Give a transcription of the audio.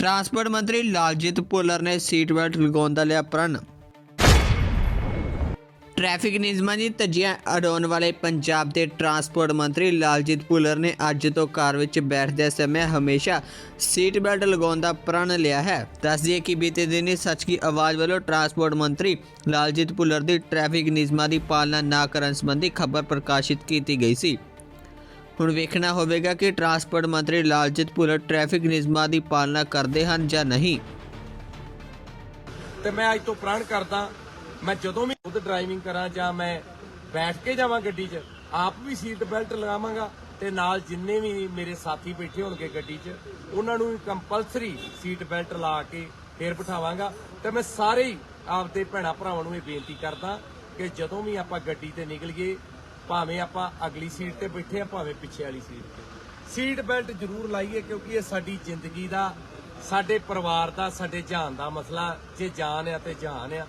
Transport ਮੰਤਰੀ ਲਾਲਜੀਤ ਭੁੱਲਰ ਨੇ seat belt ਲਗਾਉਣ ਦਾ ਲਿਆ ਪ੍ਰਣ। ਟ੍ਰੈਫਿਕ ਨਿਯਮਾਂ ਦੀ ਧੱਜੀਆਂ ਅਡਾਉਣ ਵਾਲੇ ਪੰਜਾਬ ਦੇ ਟਰਾਂਸਪੋਰਟ ਮੰਤਰੀ ਲਾਲਜੀਤ ਭੁੱਲਰ ਨੇ ਅੱਜ ਤੋਂ ਕਾਰ ਵਿੱਚ ਬੈਠਦੇ ਸਮੇਂ ਹਮੇਸ਼ਾ ਸੀਟ ਬੈਲਟ ਲਗਾਉਣ ਦਾ ਪ੍ਰਣ ਲਿਆ ਹੈ। ਦੱਸ ਦਈਏ ਕਿ ਬੀਤੇ ਦਿਨੀ ਸੱਚ ਕੀ ਆਵਾਜ਼ ਵੱਲੋਂ ਟਰਾਂਸਪੋਰਟ ਮੰਤਰੀ ਲਾਲਜੀਤ ਭੁੱਲਰ ਦੀ ਟ੍ਰੈਫਿਕ ਨਿਯਮਾਂ ਦੀ ਪਾਲਣਾ ਨਾ ਕਰਨ ਸੰਬੰਧੀ ਖਬਰ ਪ੍ਰਕਾਸ਼ਿਤ ਕੀਤੀ ਗਈ ਸੀ। ਹੁਣ ਵੇਖਣਾ ਹੋਵੇਗਾ ਕਿ ਟਰਾਂਸਪੋਰਟ ਮੰਤਰੀ ਲਾਲਜੀਤ ਭੁੱਲਰ ਟ੍ਰੈਫਿਕ ਨਿਯਮਾਂ ਦੀ ਪਾਲਣਾ ਕਰਦੇ ਹਨ ਜਾਂ ਨਹੀਂ। ਤੇ ਮੈਂ ਅੱਜ ਤੋਂ ਪ੍ਰਣ ਕਰਦਾ, ਮੈਂ ਜਦੋਂ ਵੀ ਖੁਦ ਡਰਾਈਵਿੰਗ ਕਰਾਂ ਜਾਂ ਮੈਂ ਬੈਠ ਕੇ ਜਾਵਾਂ ਗੱਡੀ 'ਚ, ਆਪ ਵੀ ਸੀਟ ਬੈਲਟ ਲਗਾਵਾਂਗਾ ਤੇ ਨਾਲ ਜਿੰਨੇ ਵੀ ਮੇਰੇ ਸਾਥੀ ਬੈਠੇ ਹੋਣਗੇ ਗੱਡੀ 'ਚ, ਉਹਨਾਂ ਨੂੰ ਕੰਪਲਸਰੀ ਸੀਟ ਬੈਲਟ ਲਾ ਕੇ ਫੇਰ ਬਿਠਾਵਾਂਗਾ। ਤੇ ਮੈਂ ਸਾਰੇ ਹੀ ਆਪਦੇ ਭੈਣਾ ਭਰਾਵਾਂ ਨੂੰ ਇਹ ਬੇਨਤੀ ਕਰਦਾ ਕਿ ਜਦੋਂ ਵੀ ਆਪਾਂ ਗੱਡੀ ਤੇ ਨਿਕਲੀਏ ਭਾਵੇਂ ਆਪਾਂ ਅਗਲੀ ਸੀਟ ਤੇ ਬੈਠੇ ਆ, ਭਾਵੇਂ ਪਿੱਛੇ ਵਾਲੀ ਸੀਟ ਤੇ। ਸੀਟ ਬੈਲਟ ਜ਼ਰੂਰ ਲਾਈਏ, ਕਿਉਂਕਿ ਇਹ ਸਾਡੀ ਜ਼ਿੰਦਗੀ ਦਾ, ਸਾਡੇ ਪਰਿਵਾਰ ਦਾ, ਸਾਡੇ ਜਾਨ ਦਾ ਮਸਲਾ, ਜੇ ਜਾਨ ਆ ਤੇ ਜਾਨ ਆ।